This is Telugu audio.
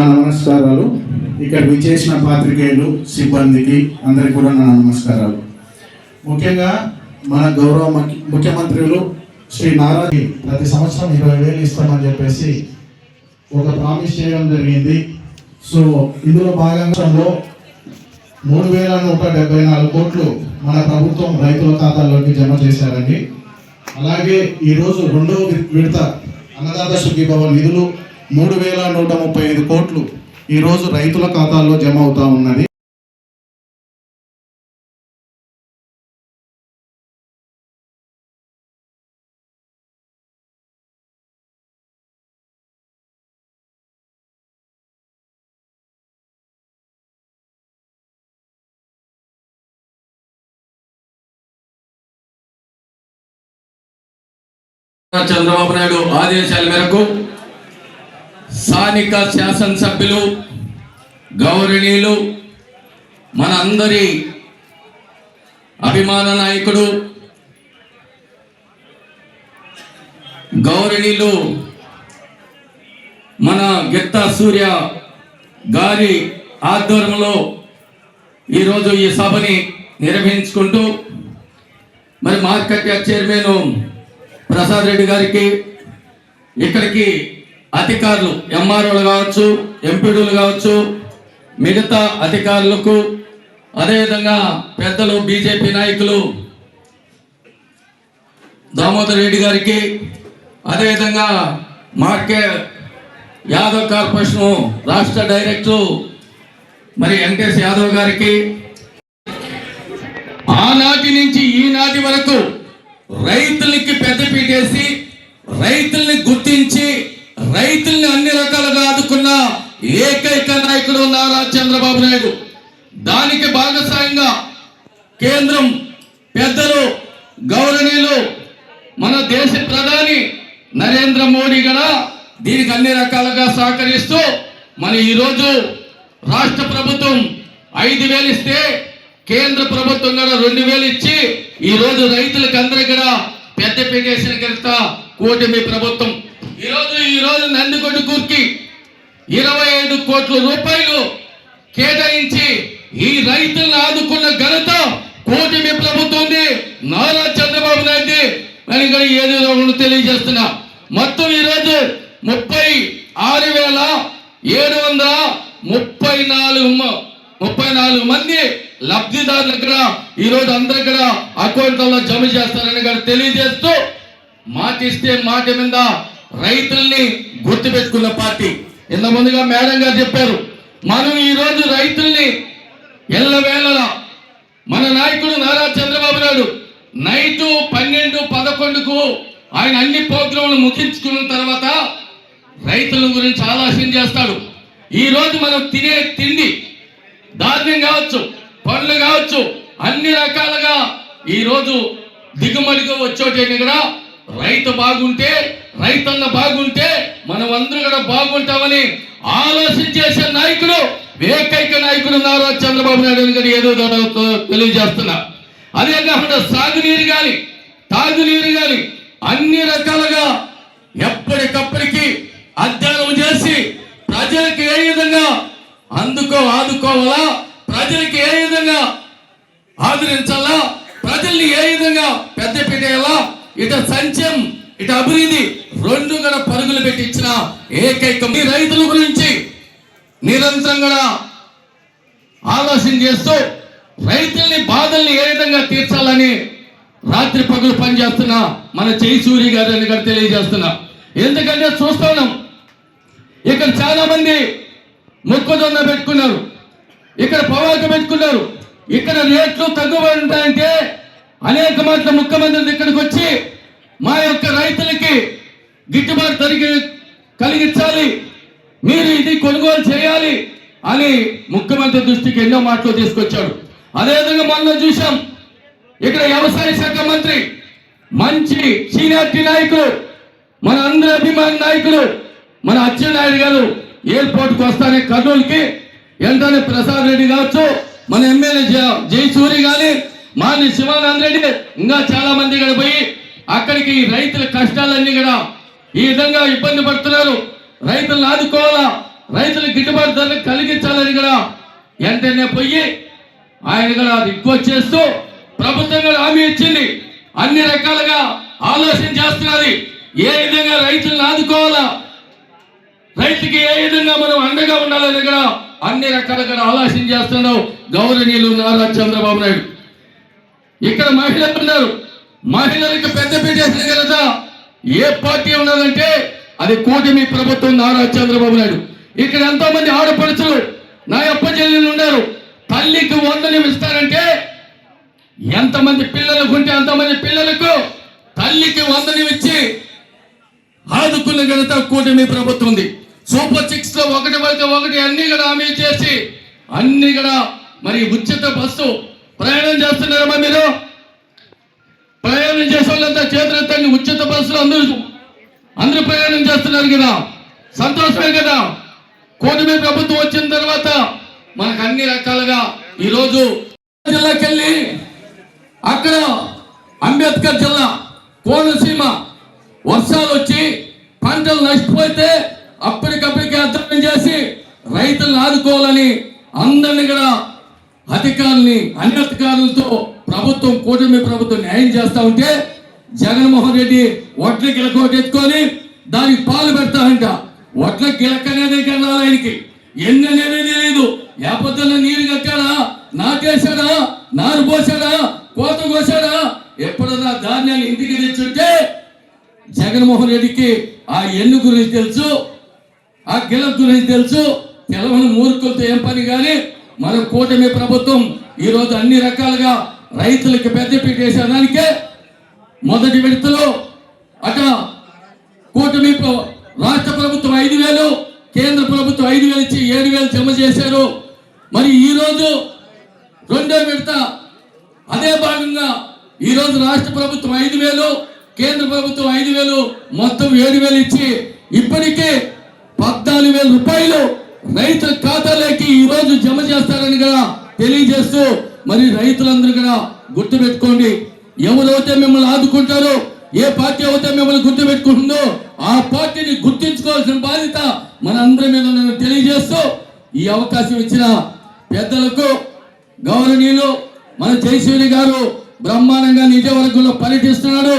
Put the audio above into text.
నా నమస్కారాలు. ఇక్కడ విచేసిన పాత్రికేయులు సిబ్బందికి అందరికీ కూడా నా నమస్కారాలు. ముఖ్యంగా మన గౌరవ ముఖ్యమంత్రులు శ్రీ నారాజీ ప్రతి సంవత్సరం ఇరవై వేలు ఇస్తామని చెప్పేసి ఒక ప్రామిస్ చేయడం జరిగింది. సో ఇందులో భాగంగా మూడు వేల నూట డెబ్బై నాలుగు కోట్లు మన ప్రభుత్వం రైతుల ఖాతాల్లోకి జమ చేశారండి. అలాగే ఈరోజు రెండో విడత అన్నదాత సుఖీభవ నిధులు మూడు వేల నూట ముప్పై ఐదు కోట్లు ఈరోజు రైతుల ఖాతాల్లో జమ అవుతా ఉన్నది. చంద్రబాబు నాయుడు ఆదేశాల మేరకు స్థానిక శాసనసభ్యులు గౌరవనీయులు మన అందరి అభిమాన నాయకుడు గౌరవనీయులు మన గిత్త సూర్య గారి ఆధ్వర్యంలో ఈరోజు ఈ సభని నిర్వహించుకుంటూ మరి market yard chairman Prasad Reddy గారికి ఇక్కడికి అధికారులు ఎంఆర్ఓలు కావచ్చు ఎంపీడీలు కావచ్చు మిగతా అధికారులకు అదేవిధంగా పెద్దలు బీజేపీ నాయకులు దామోదర్ రెడ్డి గారికి అదేవిధంగా మార్కే యాదవ్ కార్పొరేషన్ రాష్ట్ర డైరెక్టర్ మరి వెంకటేష్ యాదవ్ గారికి ఆనాటి నుంచి ఈనాటి వరకు రైతులకి పెద్దపీటేసి రైతుల్ని గుర్తించి రైతుల్ని అన్ని రకాలుగా ఆదుకున్న ఏకైక నాయకుడు నారా చంద్రబాబు నాయుడు. దానికి భాగస్వామ్యంగా కేంద్రం పెద్దలు గౌరవనీయులు మన దేశ ప్రధాని నరేంద్ర మోడీ కూడా దీనికి అన్ని రకాలుగా సహకరిస్తూ మన ఈరోజు రాష్ట్ర ప్రభుత్వం ఐదు వేలు ఇస్తే కేంద్ర ప్రభుత్వం కూడా రెండు వేలు ఇచ్చి ఈరోజు రైతులకు అందరికీ కూడా పెద్ద పెట్టేసిన కింద కూటమి ప్రభుత్వం ఈ రోజు ఈ రోజు ఇరవై ఐదు కోట్ల రూపాయలు కేటాయించి ఈ రైతులను ఆదుకున్న ఘనత కూటమి ప్రభుత్వం నారా చంద్రబాబు నాయుడు అని కూడా ఏదో తెలియజేస్తున్నా. మొత్తం ఈరోజు ముప్పై ఆరు వేల ఏడు వందల ముప్పై నాలుగు ముప్పై నాలుగు మంది లబ్ధిదారులు ఇక్కడ. ఈ రోజు అందరు ఇక్కడ అకౌంట్లలో జమ చేస్తారని కూడా తెలియజేస్తూ మాట ఇస్తే మాట మీద రైతుల్ని గుర్తుపెట్టుకున్న పార్టీ. ఇంత ముందుగా మేడం గారు చెప్పారు మనం ఈరోజు రైతుల్ని ఎల్లవేళలా మన నాయకుడు నారా చంద్రబాబు నాయుడు నైటు పన్నెండు పదకొండుకు ఆయన అన్ని ప్రోగ్రాంలు ముగించుకున్న తర్వాత రైతుల గురించి ఆలోచన చేస్తాడు. ఈరోజు మనం తినే తిండి ధాన్యం కావచ్చు పండ్లు కావచ్చు అన్ని రకాలుగా ఈరోజు దిగుమడిగా వచ్చేటైనా కూడా రైతు బాగుంటే రైతన్న బాగుంటే మనం అందరూ కూడా బాగుంటామని ఆలోచన చేసే నాయకుడు ఏకైక నాయకుడు నారా చంద్రబాబు నాయుడు గారు ఏదో తెలియజేస్తున్నా. అదే కాకుండా సాగునీరు కానీ తాగునీరు కానీ అన్ని రకాలుగా ఎప్పటికప్పటికి అధ్యయనం చేసి ప్రజలకు ఏ విధంగా అందుకో ఆదుకోవాలా ప్రజలకు ఏ విధంగా ఆదరించాలా ప్రజల్ని ఏ విధంగా పెద్ద పెట్టేయాలా ఇట సంచం ఇట అభివృద్ధి రెండు గల పరుగులు పెట్టించిన ఏకైక మీ రైతుల గురించి నిరంతరం కూడా ఆలోచన చేస్తూ రైతుల్ని బాధల్ని ఏ విధంగా తీర్చాలని రాత్రి పగులు పనిచేస్తున్న మన జయసూరి గారు అని కూడా తెలియజేస్తున్నా. ఎందుకంటే చూస్తున్నాం ఇక్కడ చాలా మంది మొక్కజొన్న పెట్టుకున్నారు. ఇక్కడ పొగాకు పెట్టుకున్నారు. ఇక్కడ రేట్లు తక్కువ ఉంటాయంటే అనేక మాటల ముఖ్యమంత్రి ఇక్కడికి వచ్చి మా యొక్క రైతులకి గిట్టుబాటు తరిగి కలిగించాలి. మీరు ఇది కొనుగోలు చేయాలి అని ముఖ్యమంత్రి దృష్టికి ఎన్నో మాటలు తీసుకొచ్చాడు. అదేవిధంగా మొన్న చూసాం ఇక్కడ వ్యవసాయ శాఖ మంత్రి మంచి సీనియారిటీ నాయకులు మన అందరి అభిమాని నాయకులు మన అచ్చెన్నాయుడు గారు ఎయిర్పోర్ట్కి వస్తానే కర్నూలుకి వెంటనే ప్రసాద్ రెడ్డి కావచ్చు మన ఎమ్మెల్యే జయసూరి కానీ మాని శివానంద్ రెడ్డి ఇంకా చాలా మంది ఇక్కడ పోయి అక్కడికి ఈ రైతుల కష్టాలన్నీ కూడా ఈ విధంగా ఇబ్బంది పడుతున్నారు. రైతులను ఆదుకోవాలా? రైతులకు గిట్టుబాటు ధరలు కలిగించాలని కూడా వెంటనే పోయి ఆయన కూడా రిక్వెస్ట్ చేస్తూ ప్రభుత్వం కూడా హామీ ఇచ్చింది. అన్ని రకాలుగా ఆలోచన చేస్తున్నది ఏ విధంగా రైతులను ఆదుకోవాలా? రైతుకి ఏ విధంగా మనం అండగా ఉండాలని కూడా అన్ని రకాలుగా ఆలోచన చేస్తున్నాం గౌరవనీయులు నారా చంద్రబాబు నాయుడు. ఇక్కడ మహిళలు ఉన్నారు. మహిళలకు పెద్ద వేసిన కదా ఏ పార్టీ ఉన్నదంటే అది కూటమి ప్రభుత్వం నారా చంద్రబాబు నాయుడు. ఇక్కడ ఎంతో మంది ఆడపడుచులు నా అప్ప చెల్లెలు ఉన్నారు. తల్లికి వందనం ఇస్తారంటే ఎంతమంది పిల్లలకు ఉంటే అంతమంది పిల్లలకు తల్లికి వందనం ఇచ్చి ఆదుకున్న ఘనత కూటమి ప్రభుత్వం ఉంది. సూపర్ సిక్స్లో ఒకటి పడితే ఒకటి అన్ని కూడా హామీ చేసి అన్ని కూడా మరి ఉచిత బస్సు ప్రయాణం చేస్తున్నారమ్మా మీరు? ప్రయాణం చేసే వాళ్ళంతా చేతులెత్తండి ఉచిత బస్సులు అందరూ అందరూ ప్రయాణం చేస్తున్నారు కదా. సంతోషమే కదా. కూటమి ప్రభుత్వం వచ్చిన తర్వాత మనకు అన్ని రకాలుగా ఈరోజు జిల్లాకి వెళ్ళి అక్కడ అంబేద్కర్ జిల్లా కోనసీమ వర్షాలు వచ్చి పంటలు నష్టపోతే అప్పటికప్పటికే అర్థం చేసి రైతులను ఆదుకోవాలని అందరిని కూడా అధికారుల్ని అన్ని అధికారులతో ప్రభుత్వం కూటమి ప్రభుత్వం న్యాయం చేస్తా ఉంటే జగన్మోహన్ రెడ్డి ఒట్ల గిలకోటి ఎత్తుకొని దానికి పాలు పెడతాడంట. ఒట్ల గిలక అనేది కనాలి ఆయనకి. ఎన్ని అనేది తెలియదు లేకపోతే నీరు కట్టాడా? నాటేశాడా? నారు పోసాడా కోత కోసాడా ఎప్పుడన్నా ధాన్యాన్ని ఇంటికి తెచ్చుంటే జగన్మోహన్ రెడ్డికి ఆ ఎన్ను గురించి తెలుసు ఆ గిలం గురించి తెలుసు. తెలవని మూర్ఖులతో ఏం పని కానీ మన కూటమి ప్రభుత్వం ఈరోజు అన్ని రకాలుగా రైతులకు పెద్దపీట వేసేదానికే మొదటి విడతలో అట కూటమి రాష్ట్ర ప్రభుత్వం ఐదు వేలు కేంద్ర ప్రభుత్వం ఐదు వేలు ఇచ్చి ఏడు వేలు జమ చేశారు. మరి ఈరోజు రెండో విడత అదే భాగంగా ఈ రోజు రాష్ట్ర ప్రభుత్వం ఐదు వేలు కేంద్ర ప్రభుత్వం ఐదు వేలు మొత్తం ఏడు వేలు ఇచ్చి ఇప్పటికే పద్నాలుగు వేల రూపాయలు రైతుల ఖాతాలోకి ఈ రోజు జమ చేస్తారని కూడా తెలియజేస్తూ మరి రైతులందరూ కూడా గుర్తుపెట్టుకోండి. ఎవరైతే మిమ్మల్ని ఆదుకుంటారో ఏ పార్టీ అయితే మిమ్మల్ని గుర్తుపెట్టుకుంటుందో ఆ పార్టీని గుర్తించుకోవాల్సిన బాధ్యత మనందరి మీద తెలియజేస్తూ ఈ అవకాశం ఇచ్చిన పెద్దలకు గౌరవనీయులు మన జయశ్వరి గారు బ్రహ్మాండంగా నిజవర్గంలో పర్యటిస్తున్నాడు.